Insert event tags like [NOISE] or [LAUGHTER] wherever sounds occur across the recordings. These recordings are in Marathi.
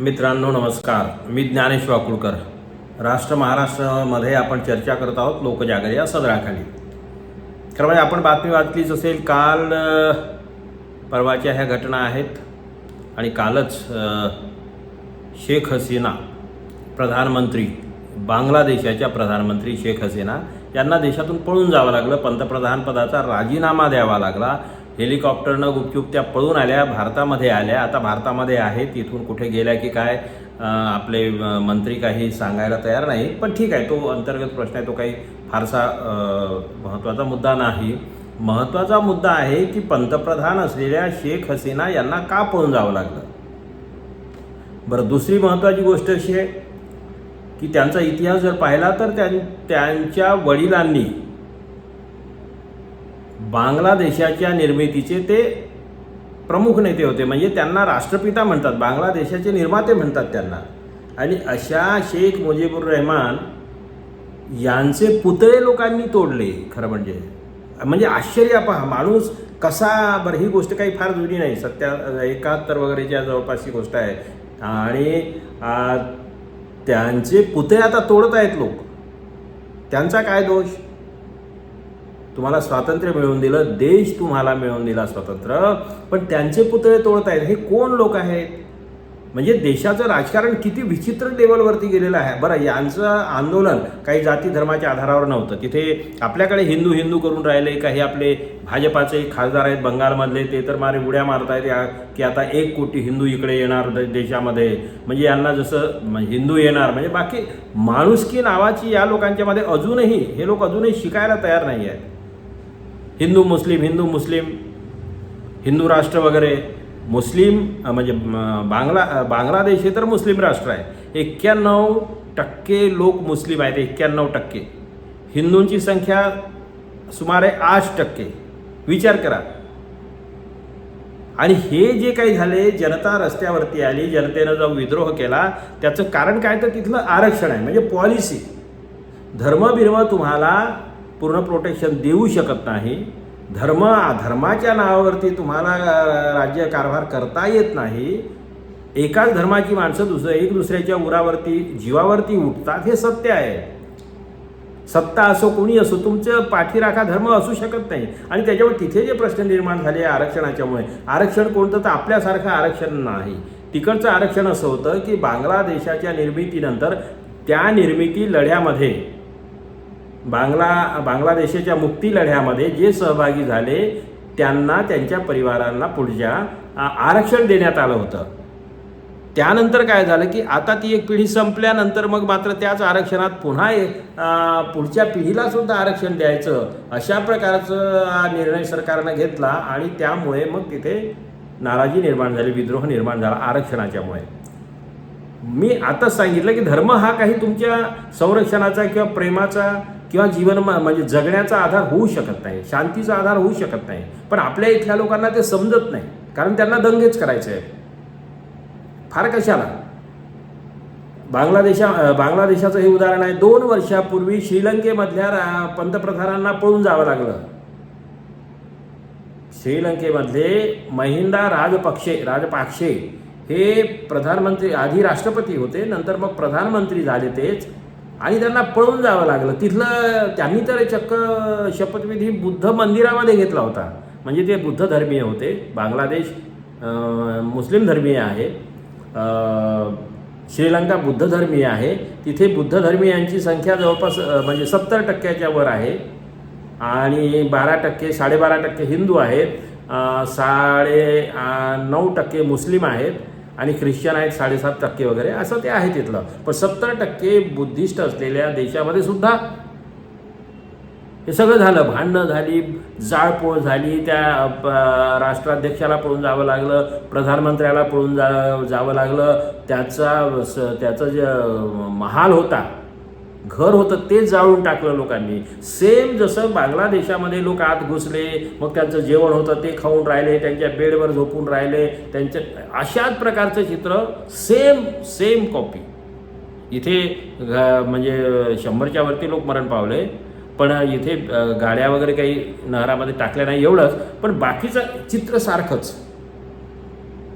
मित्रांनो नमस्कार. मी ज्ञानेश वाकुळकर राष्ट्र महाराष्ट्रामध्ये आपण चर्चा करत आहोत लोकजागर या सदराखाली. खरं म्हणजे आपण बातमी वाचलीच असेल काल परवाच्या ह्या घटना आहेत आणि कालच शेख हसीना प्रधानमंत्री बांगलादेशाच्या प्रधानमंत्री शेख हसीना यांना देशातून पळून जावं लागलं पंतप्रधानपदाचा राजीनामा द्यावा लागला हेलिकॉप्टरनं गुपचूप त्या पळून आल्या भारतामध्ये आल्या. आता भारतामध्ये आहेत तिथून कुठे गेल्या की काय आपले मंत्री काही सांगायला तयार नाही. पण ठीक आहे तो अंतर्गत प्रश्न आहे तो काही फारसा महत्त्वाचा मुद्दा नाही. महत्त्वाचा मुद्दा आहे की पंतप्रधान असलेल्या शेख हसीना यांना का पळून जावं लागलं? बरं दुसरी महत्त्वाची गोष्ट अशी आहे की त्यांचा इतिहास जर पाहिला तर त्यां त्यांच्या वडिलांनी बांगलादेशाच्या निर्मितीचे ते प्रमुख नेते होते. म्हणजे त्यांना राष्ट्रपिता म्हणतात बांगलादेशाचे निर्माते म्हणतात त्यांना. आणि अशा शेख मुजीबुर रहमान यांचे पुतळे लोकांनी तोडले खरं म्हणजे. म्हणजे आश्चर्य पहा माणूस कसा बरं ही गोष्ट काही फार जुनी नाही. सत्या एकाहत्तर वगैरेच्या जवळपासची गोष्ट आहे. आणि त्यांचे पुतळे आता तोडत आहेत लोक. त्यांचा काय दोष? तुम्हाला स्वातंत्र्य मिळवून दिलं देश तुम्हाला मिळवून दिला स्वातंत्र्य. पण त्यांचे पुतळे तोडत आहेत हे कोण लोक आहेत? म्हणजे देशाचं राजकारण किती विचित्र लेवलवरती गेलेलं आहे. बरं यांचं आंदोलन काही जाती धर्माच्या आधारावर नव्हतं. तिथे आपल्याकडे हिंदू हिंदू करून राहिले काही आपले भाजपाचे खासदार आहेत बंगालमधले ते तर मारे उड्या मारत आहेत की आता एक कोटी हिंदू इकडे येणार देशामध्ये. म्हणजे यांना जसं हिंदू येणार म्हणजे बाकी माणुसकी नावाची या लोकांच्यामध्ये अजूनही हे लोक अजूनही शिकायला तयार नाही आहेत. हिंदू मुस्लिम हिंदू मुस्लिम हिंदू राष्ट्र वगैरे मुस्लिम म्हणजे बांगला बांगलादेश हे तर मुस्लिम राष्ट्र आहे. एक्क्याण्णव टक्के लोक मुस्लिम आहेत एक्क्याण्णव टक्के. हिंदूंची संख्या सुमारे आठ टक्के. विचार करा. आणि हे जे काही झाले जनता रस्त्यावरती आली जनतेनं जो विद्रोह केला त्याचं कारण काय? तर तिथलं आरक्षण आहे. म्हणजे पॉलिसी. धर्मबिर्म तुम्हाला पूर्ण प्रोटेक्शन देऊ शकत नाही. धर्म धर्माच्या नावावरती तुम्हाला राज्य कारभार करता येत नाही. एकाच धर्माची माणसं दुसरं एक दुसऱ्याच्या उरावरती जीवावरती उठतात हे सत्य आहे. सत्ता असो कोणी असो तुमचं पाठीराखा धर्म असू शकत नाही. आणि त्याच्यावर तिथे जे प्रश्न निर्माण झाले आरक्षणाच्यामुळे आरक्षण कोणतं तर आपल्यासारखं आरक्षण नाही. तिकडचं आरक्षण असं होतं की बांगलादेशाच्या निर्मितीनंतर त्या निर्मिती लढ्यामध्ये बांगला बांगलादेशाच्या मुक्ती लढ्यामध्ये जे सहभागी झाले त्यांना त्यांच्या परिवारांना पुढच्या आरक्षण देण्यात आलं होतं. त्यानंतर काय झालं की आता ती एक पिढी संपल्यानंतर मग मात्र त्याच आरक्षणात पुन्हा एक, पुढच्या पिढीला सुद्धा आरक्षण द्यायचं अशा प्रकारचं निर्णय सरकारनं घेतला आणि त्यामुळे मग तिथे नाराजी निर्माण झाली विद्रोह निर्माण झाला आरक्षणाच्यामुळे. मी आताच सांगितलं की धर्म हा काही तुमच्या संरक्षणाचा किंवा प्रेमाचा किंवा जीवन म्हणजे जगण्याचा आधार होऊ शकत नाही शांतीचा आधार होऊ शकत नाही. पण आपल्या इथल्या लोकांना ते समजत नाही कारण त्यांना दंगेच करायचे आहे फार कशाला? बांगलादेशा बांगलादेशाचं हे उदाहरण आहे दोन वर्षापूर्वी श्रीलंकेमधल्या रा- पंतप्रधानांना पळून जावं लागलं. श्रीलंकेमधले महिंदा राजपक्षे राजपाक्षे हे प्रधानमंत्री आधी राष्ट्रपती होते नंतर मग प्रधानमंत्री झाले तेच. आणि त्यांना पळून जावं लागलं. तिथलं त्यांनी तर चक्क शपथविधी बुद्ध मंदिरामध्ये घेतला होता. म्हणजे ते बुद्ध धर्मीय होते. बांगलादेश मुस्लिम धर्मीय आहे. श्रीलंका बुद्ध धर्मीय आहे. तिथे बुद्ध धर्मीयांची संख्या जवळपास म्हणजे सत्तर टक्क्याच्या वर आहे. आणि बारा टक्के साडेबारा टक्के हिंदू आहेत. साडे नऊ टक्के मुस्लिम आहेत. आणि ख्रिश्चन आहेत साडेसात टक्के वगैरे असं ते आहे तिथलं. पण सत्तर टक्के बुद्धिस्ट असलेल्या देशामध्ये सुद्धा हे सगळं झालं. भांडणं झाली जाळपोळ झाली त्या राष्ट्राध्यक्षाला पळून जावं लागलं प्रधानमंत्र्याला पळून जा जावं लागलं. त्याचा स- त्याचं जे महाल होता घर होतं ते जाळून टाकलं लोकांनी. सेम जसं बांगलादेशामध्ये लोक आत घुसले मग त्यांचं जेवण होतं ते खाऊन राहिले त्यांच्या बेडवर झोपून राहिले त्यांच्या अशाच प्रकारचं चित्र सेम सेम कॉपी इथे म्हणजे शंभरच्या वरती लोक मरण पावले पण इथे गाड्या वगैरे काही नहरामध्ये टाकल्या नाही एवढंच पण बाकीचं चित्र सारखंच.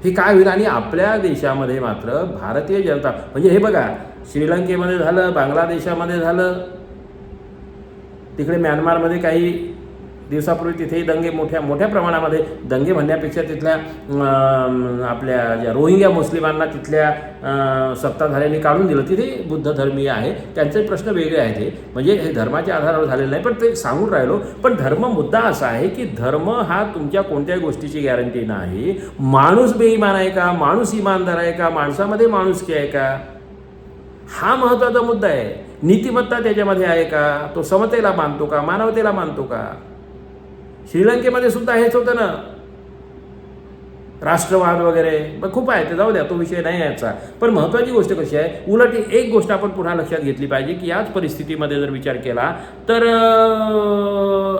हे काय होईल? आणि आपल्या देशामध्ये मात्र भारतीय जनता म्हणजे हे बघा श्रीलंकेमध्ये झालं बांगलादेशामध्ये झालं. तिकडे म्यानमारमध्ये काही दिवसापूर्वी तिथेही दंगे मोठ्या मोठ्या प्रमाणामध्ये दंगे म्हणण्यापेक्षा तिथल्या आपल्या ज्या रोहिंग्या मुस्लिमांना तिथल्या सत्ताधाऱ्यांनी काढून दिलं. तिथे बुद्ध धर्मीय आहे. त्यांचे प्रश्न वेगळे आहेत हे. म्हणजे हे धर्माच्या आधारावर झालेलं नाही पण ते सांगून राहिलो. पण धर्म मुद्दा असा आहे की धर्म हा तुमच्या कोणत्याही गोष्टीची गॅरंटी नाही. माणूस बेईमान आहे का? माणूस इमानदार आहे का? माणसामध्ये माणुसकी आहे का? हा महत्त्वाचा मुद्दा आहे. नीतिमत्ता त्याच्यामध्ये आहे का? तो समतेला मानतो का? मानवतेला मानतो का? श्रीलंकेमध्ये सुद्धा हेच होतं ना. राष्ट्रवाद वगैरे. मग खूप आहे. ते जाऊ द्या तो विषय नाही याचा. पण महत्त्वाची गोष्ट कशी आहे? उलट एक गोष्ट आपण पुन्हा लक्षात घेतली पाहिजे की याच परिस्थितीमध्ये जर विचार केला तर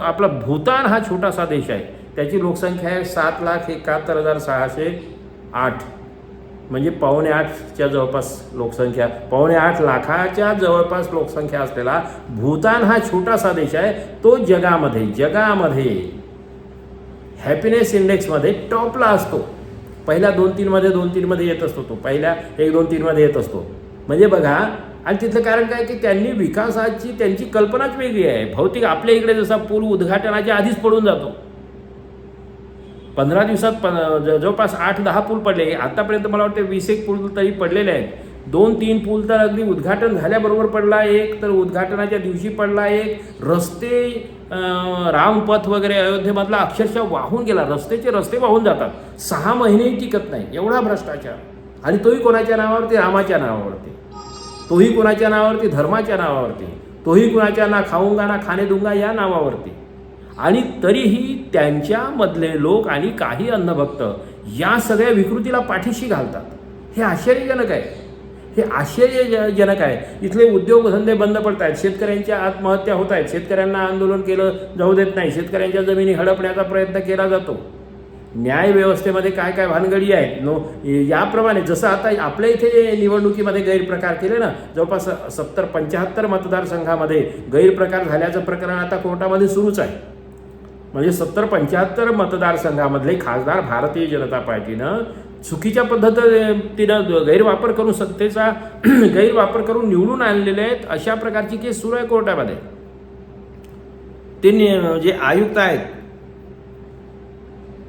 आपला भूतान हा छोटासा देश आहे. त्याची लोकसंख्या आहे सात लाख एकाहत्तर हजार सहाशे आठ. म्हणजे पावणे आठच्या जवळपास लोकसंख्या पावणे आठ लाखाच्या जवळपास लोकसंख्या असलेला भूतान हा छोटासा देश आहे. तो जगामध्ये जगामध्ये हॅपीनेस इंडेक्समध्ये टॉपला असतो. पहिल्या दोन तीनमध्ये दोन तीनमध्ये येत असतो तो. पहिल्या एक दोन तीनमध्ये येत असतो. म्हणजे बघा आणि तिथलं कारण काय की त्यांनी विकासाची त्यांची कल्पनाच वेगळी आहे. भौतिक आपल्या इकडे जसा पूल उद्घाटनाच्या आधीच पडून जातो. पंधरा दिवसात प जवळपास आठ दहा पूल पडले. आतापर्यंत मला वाटते वीस एक पूल तरी पडलेले आहेत. दोन तीन पूल तर अगदी उद्घाटन झाल्याबरोबर पडला एक तर उद्घाटनाच्या दिवशी पडला एक. रस्ते रामपथ वगैरे अयोध्येमधला अक्षरशः वाहून गेला. रस्तेचे रस्ते वाहून जातात. सहा महिनेही टिकत नाही. एवढा भ्रष्टाचार. आणि तोही कोणाच्या नावावरती? रामाच्या नावावरती. तोही कोणाच्या नावावरती? धर्माच्या नावावरती. तोही कुणाच्या ना खाऊंगा ना खाणे दुंगा या नावावरती. आणि तरीही त्यांच्यामधले लोक आणि काही अन्नभक्त या सगळ्या विकृतीला पाठीशी घालतात. हे आश्चर्यजनक आहे. हे आश्चर्यजनक आहे. इथले उद्योगधंदे बंद पडत आहेत शेतकऱ्यांच्या आत्महत्या होत आहेत शेतकऱ्यांना आंदोलन केलं जाऊ देत नाही. शेतकऱ्यांच्या जमिनी हडपण्याचा प्रयत्न केला जातो. न्याय व्यवस्थेमध्ये काय काय भानगडी आहेत? नो याप्रमाणे जसं आता आपल्या इथे निवडणुकीमध्ये गैरप्रकार केले ना जवळपास सत्तर पंच्याहत्तर मतदारसंघामध्ये गैरप्रकार झाल्याचं प्रकरण आता कोर्टामध्ये सुरूच आहे. म्हणजे सत्तर पंच्याहत्तर मतदारसंघामधले खासदार भारतीय जनता पार्टीनं चुकीच्या पद्धतीनं गैरवापर करून सत्तेचा [CLEARS THROAT] गैरवापर करून निवडून आणलेले आहेत अशा प्रकारची केस सुरू आहे कोर्टामध्ये. ते जे आयुक्त आहेत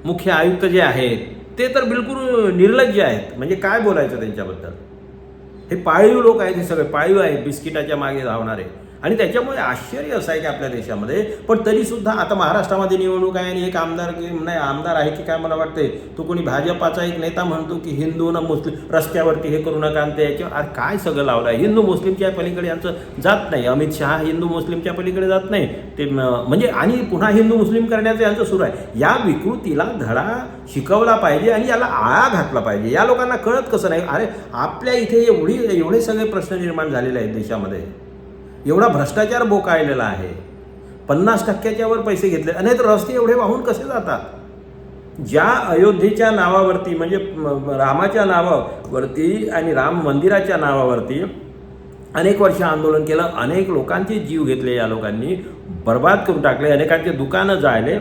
मुख्य आयुक्त जे आहेत ते तर बिलकुल निर्लज्ज आहेत. म्हणजे काय बोलायचं त्यांच्याबद्दल? हे पाळीव लोक आहेत हे सगळे पाळीव आहेत बिस्किटाच्या मागे धावणारे. आणि त्याच्यामुळे आश्चर्य असं आहे की आपल्या देशामध्ये. पण तरी सुद्धा आता महाराष्ट्रामध्ये निवडणूक आहे आणि एक आमदार की नाही आमदार आहे की काय मला वाटते तो कोणी भाजपाचा एक नेता म्हणतो की हिंदू न मुस्लिम रस्त्यावरती हे करू नका आणि ते याच्यावर अरे काय सगळं लावलं आहे? हिंदू मुस्लिमच्या पलीकडे यांचं जात नाही. अमित शहा हिंदू मुस्लिमच्या पलीकडे जात नाही. ते म्हणजे आणि पुन्हा हिंदू मुस्लिम करण्याचं यांचं सुरू आहे. या विकृतीला धडा शिकवला पाहिजे आणि याला आळा घातला पाहिजे. या लोकांना कळत कसं नाही? अरे आपल्या इथे एवढी एवढे सगळे प्रश्न निर्माण झालेले आहेत देशामध्ये. एवढा भ्रष्टाचार बोकाळलेला आहे. पन्नास टक्क्याच्या वर पैसे घेतले. आणि तर रस्ते एवढे वाहून कसे जातात? ज्या अयोध्येच्या नावावरती म्हणजे रामाच्या नावावरती आणि राम मंदिराच्या नावावरती अनेक वर्ष आंदोलन केलं. अनेक लोकांचे जीव घेतले या लोकांनी. बर्बाद करून टाकले. अनेकांचे दुकानं जायले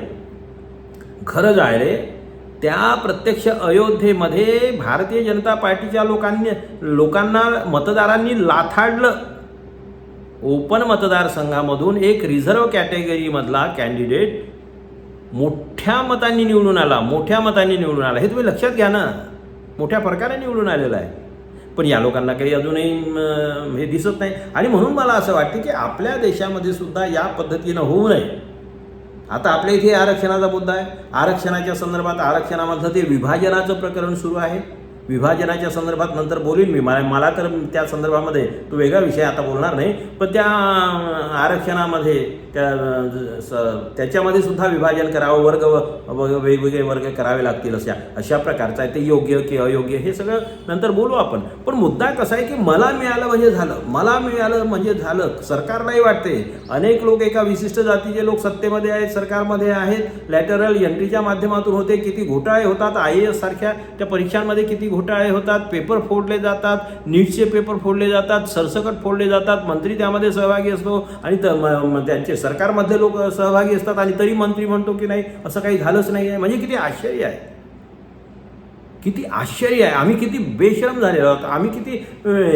घरं जायले त्या प्रत्यक्ष अयोध्येमध्ये भारतीय जनता पार्टीच्या लोकांनी लोकांना मतदारांनी लाथाडलं. ओपन मतदारसंघामधून एक रिझर्व्ह कॅटेगरीमधला कॅन्डिडेट मोठ्या मतांनी निवडून आला मोठ्या मतांनी निवडून आला. हे तुम्ही लक्षात घ्या ना. मोठ्या प्रकारे निवडून आलेला आहे. पण या लोकांना काही अजूनही हे दिसत नाही. आणि म्हणून मला असं वाटतं की आपल्या देशामध्ये सुद्धा या पद्धतीनं होऊ नये. आता आपल्या इथे आरक्षणाचा मुद्दा आहे. आरक्षणाच्या संदर्भात आरक्षणामधलं ते विभाजनाचं प्रकरण सुरू आहे. विभाजनाच्या संदर्भात नंतर बोलीन मी. मला मला तर त्या संदर्भामध्ये तो वेगळा विषय आता बोलणार नाही. पण त्या आरक्षणामध्ये त्या त्याच्यामध्ये सुद्धा विभाजन करावं वर्ग वेगवेगळे वर्ग करावे लागतील अशा अशा प्रकारचं आहे. ते योग्य की अयोग्य हे सगळं नंतर बोलू आपण. पण मुद्दा कसा आहे की मला मिळालं म्हणजे झालं. मला मिळालं म्हणजे झालं. सरकारलाही वाटते. अनेक लोक एका विशिष्ट जातीचे लोक सत्तेमध्ये आहेत सरकारमध्ये आहेत. लॅटरल एंट्रीच्या माध्यमातून होते. किती घोटाळे होतात. आय ए एस सारख्या त्या परीक्षांमध्ये किती घोटाळे होतात पेपर फोडले जातात नीटचे पेपर फोडले जातात सरसकट फोडले जातात मंत्री त्यामध्ये सहभागी असतो आणि त- त्यांचे सरकारमधले लोक सहभागी असतात आणि तरी मंत्री म्हणतो की नाही असं काही झालंच नाही आहे. म्हणजे किती आश्चर्य आहे. किती आश्चर्य आहे. आम्ही किती बेशरम झालेलो आहोत. आम्ही किती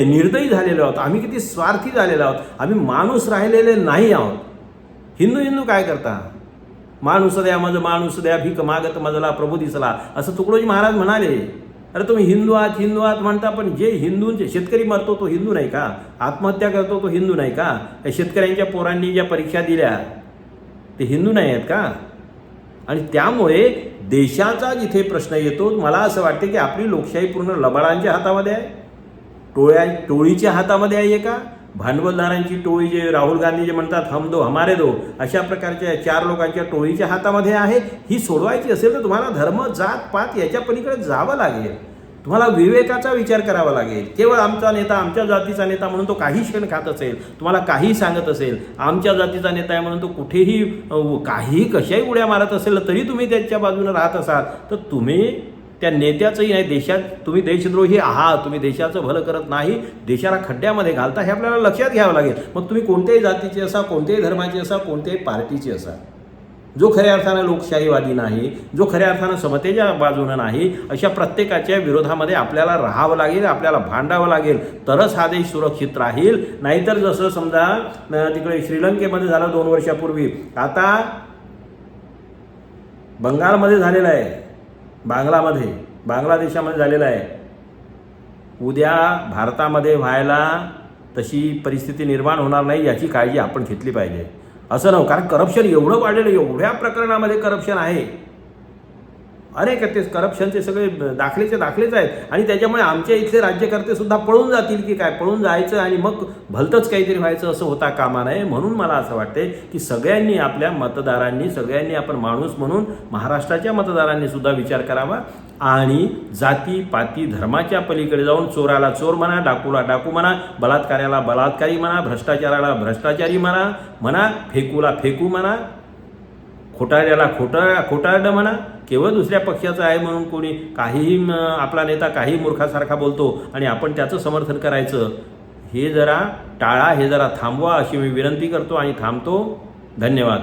निर्दयी झालेलो आहोत. आम्ही किती स्वार्थी झालेलो आहोत. आम्ही माणूस राहिलेले नाही आहोत. हिंदू हिंदू काय करता? माणूस द्या माझं माणूस द्या भीक मागत मजला प्रभू दिसला. असं तुकडोजी महाराज म्हणाले. अरे तुम्ही हिंदू आहात हिंदू आहात म्हणता पण जे हिंदूंचे शेतकरी मरतो तो हिंदू नाही का? आत्महत्या करतो तो हिंदू नाही का? या शेतकऱ्यांच्या पोरांनी ज्या परीक्षा दिल्या ते हिंदू नाही आहेत का? आणि त्यामुळे देशाचा जिथे प्रश्न येतो मला असं वाटते की आपली लोकशाही पूर्ण लबाडांच्या हातामध्ये आहे. टोळ्या टोळीच्या हातामध्ये आहे का? भांडवलदारांची टोळी जे राहुल गांधी जे म्हणतात हम दो हमारे दो अशा प्रकारच्या चार लोकांच्या टोळीच्या हातामध्ये आहे ही सोडवायची असेल तर तुम्हाला धर्म जात पात याच्या पलीकडे जावं लागेल. तुम्हाला विवेकाचा विचार करावा लागेल. केवळ आमचा नेता आमच्या जातीचा नेता म्हणून तो काही क्षण खात असेल तुम्हाला काही सांगत असेल आमच्या जातीचा नेता आहे म्हणून तो कुठेही काही कशाही उड्या मारत असेल तरी तुम्ही त्याच्या बाजूने राहत असाल तर तुम्ही त्या नेत्याचंही नाही देशात तुम्ही देशद्रोही आहात तुम्ही देशाचं भलं करत नाही देशाला खड्ड्यामध्ये घालता हे आपल्याला लक्षात घ्यावं लागेल. मग तुम्ही कोणत्याही जातीचे असा कोणत्याही धर्माचे असा कोणत्याही पार्टीचे असा. जो खऱ्या अर्थानं लोकशाहीवादी नाही जो खऱ्या अर्थानं समतेच्या बाजूनं नाही अशा प्रत्येकाच्या विरोधामध्ये आपल्याला राहावं लागेल आपल्याला भांडावं लागेल. तरच हा देश सुरक्षित राहील. नाहीतर जसं समजा तिकडे श्रीलंकेमध्ये झालं दोन वर्षापूर्वी. आता बंगालमध्ये झालेलं आहे. बांगलामध्ये बांगलादेशामध्ये झालेलं आहे. उद्या भारतामध्ये व्हायला तशी परिस्थिती निर्माण होणार नाही याची काळजी आपण घेतली पाहिजे. असं नव्ह कारण करप्शन एवढं वाढलेलं एवढ्या प्रकरणामध्ये करप्शन आहे. अरे का ते करप्शनचे सगळे दाखलेचे दाखलेच आहेत. आणि त्याच्यामुळे आमच्या इथले राज्यकर्ते सुद्धा पळून जातील की काय? पळून जायचं आणि मग भलतंच काहीतरी व्हायचं असं होता कामा नये. म्हणून मला असं वाटते की सगळ्यांनी आपल्या मतदारांनी सगळ्यांनी आपण माणूस म्हणून महाराष्ट्राच्या मतदारांनी सुद्धा विचार करावा आणि जाती पाती धर्माच्या पलीकडे जाऊन चोराला चोर म्हणा डाकूला डाकू म्हणा बलात्कार्याला बलात्कारी म्हणा भ्रष्टाचाराला भ्रष्टाचारी म्हणा म्हणा फेकूला फेकू म्हणा खोटाऱ्याला खोटा खोटारडं म्हणा केवळ दुसऱ्या पक्षाचं आहे म्हणून कोणी काहीही आपला नेता काही मूर्खासारखा बोलतो आणि आपण त्याचं समर्थन करायचं हे जरा टाळा हे जरा थांबवा अशी मी विनंती करतो आणि थांबतो. धन्यवाद.